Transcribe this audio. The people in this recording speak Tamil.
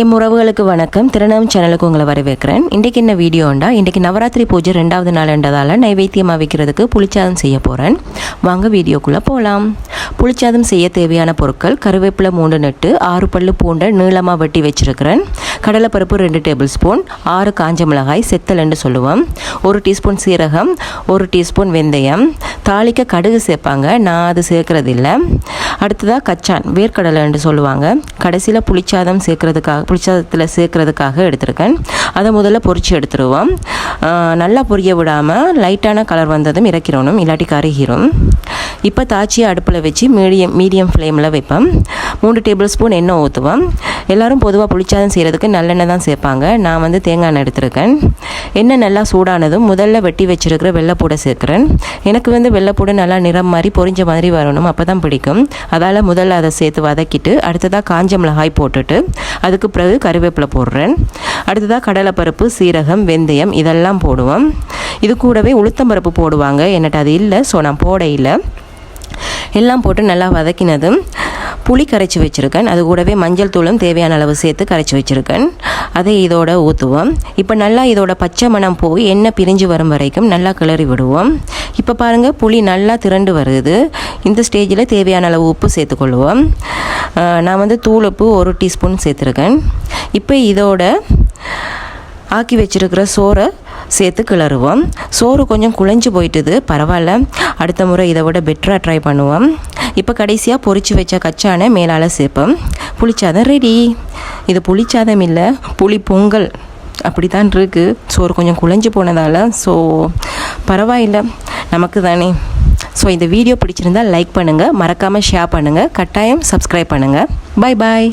என் உறவுகளுக்கு வணக்கம். திருநாம் சேனலுக்கு உங்களை வரவேற்கிறேன். இன்றைக்கு என்ன வீடியோண்டா இன்றைக்கி நவராத்திரி பூஜை ரெண்டாவது நாள்ன்றதால் நைவேத்தியமாக வைக்கிறதுக்கு புளிச்சாதம் செய்ய போகிறேன் வாங்க வீடியோக்குள்ளே போகலாம் புளிச்சாதம் செய்ய தேவையான பொருட்கள் கருவேப்பிலை மூன்று நட்டு ஆறு பல்லு பூண்டை நீளமாக வெட்டி வச்சிருக்கிறேன். கடலைப்பருப்பு ரெண்டு டேபிள் ஸ்பூன் ஆறு காஞ்ச மிளகாய் செத்தல்னு சொல்லுவோம். ஒரு டீஸ்பூன் சீரகம் ஒரு டீஸ்பூன் வெந்தயம் தாளிக்க கடுகு சேர்ப்பாங்க. நான் அது சேர்க்கறது இல்லை அடுத்ததாக கச்சான் வேர்க்கடலைன்னு சொல்லுவாங்க. கடைசியில் புளிச்சாதம் சேர்க்கறதுக்காக புளிச்சாதத்தில் சேர்க்கறதுக்காக எடுத்திருக்கேன். அதை முதல்ல பொறிச்சு எடுத்துருவோம். நல்லா பொரிய விடாமல் லைட்டான கலர் வந்ததும் இறக்கிறோனும் இல்லாட்டி கருகிரும். இப்போ தாச்சியை அடுப்பில் வச்சு மீடியம் மீடியம் ஃப்ளேமில் வைப்பேன் மூணு டேபிள் ஸ்பூன் எண்ணெய் ஊற்றுவோம் எல்லோரும் பொதுவாக புளிச்சாதம் செய்கிறதுக்கு நல்லெண்ணெய் தான் சேர்ப்பாங்க. நான் வந்து தேங்காய் எண்ணெய் எடுத்திருக்கேன். எண்ணெய் நல்லா சூடானதும் முதல்ல வெட்டி வச்சுருக்கிற வெள்ளைப்பூடை சேர்க்குறேன். எனக்கு வந்து வெள்ளைப்பூடை நல்லா நிறம் மாதிரி பொரிஞ்ச மாதிரி வரணும் அப்போ தான் பிடிக்கும். அதால் முதல்ல அதை சேர்த்து வதக்கிட்டு அடுத்ததாக காஞ்ச மிளகாய் போட்டுட்டு அதுக்கு பிறகு கருவேப்பிலை போடுறேன். அடுத்ததாக கடலைப்பருப்பு சீரகம் வெந்தயம் இதெல்லாம் போடுவோம். இது கூடவே உளுத்தம்பருப்பு போடுவாங்க. என்னட்ட அது இல்லை. ஸோ நான் போட இல்லை. எல்லாம் போட்டு நல்லா வதக்கினதும் புளி கரைச்சி வச்சுருக்கேன். அது கூடவே மஞ்சள் தூளும் தேவையான அளவு சேர்த்து கரைச்சி வச்சுருக்கேன். அதை இதோட ஊற்றுவோம் இப்போ நல்லா இதோட பச்சை மணம் போய் எண்ணெய் பிரிஞ்சு வரும் வரைக்கும் நல்லா கிளறி விடுவோம். இப்போ பாருங்கள் புளி நல்லா திரண்டு வருது. இந்த ஸ்டேஜில் தேவையான அளவு உப்பு சேர்த்துக்கொள்வோம். நான் வந்து தூள் உப்பு ஒரு டீஸ்பூன் சேர்த்துருக்கேன். இப்போ இதோட ஆக்கி வச்சிருக்கிற சோறை சேர்த்து கிளறுவோம். சோறு கொஞ்சம் குழஞ்சி போயிட்டுது. பரவாயில்ல. அடுத்த முறை இதை விட பெட்டராக ட்ரை பண்ணுவோம். இப்போ கடைசியாக பொறிச்சு வச்ச கச்சானை மேலால் சேர்ப்போம். புளிச்சாதம் ரெடி இது புளிச்சாதம் இல்லை புளி பொங்கல். அப்படி தான் இருக்குது சோறு கொஞ்சம் குழஞ்சு போனதால் ஸோ பரவாயில்ல. நமக்கு தானே. ஸோ இந்த வீடியோ பிடிச்சிருந்தா லைக் பண்ணுங்கள் மறக்காமல் ஷேர் பண்ணுங்கள் கட்டாயம் சப்ஸ்கிரைப் பண்ணுங்கள் பாய் பாய்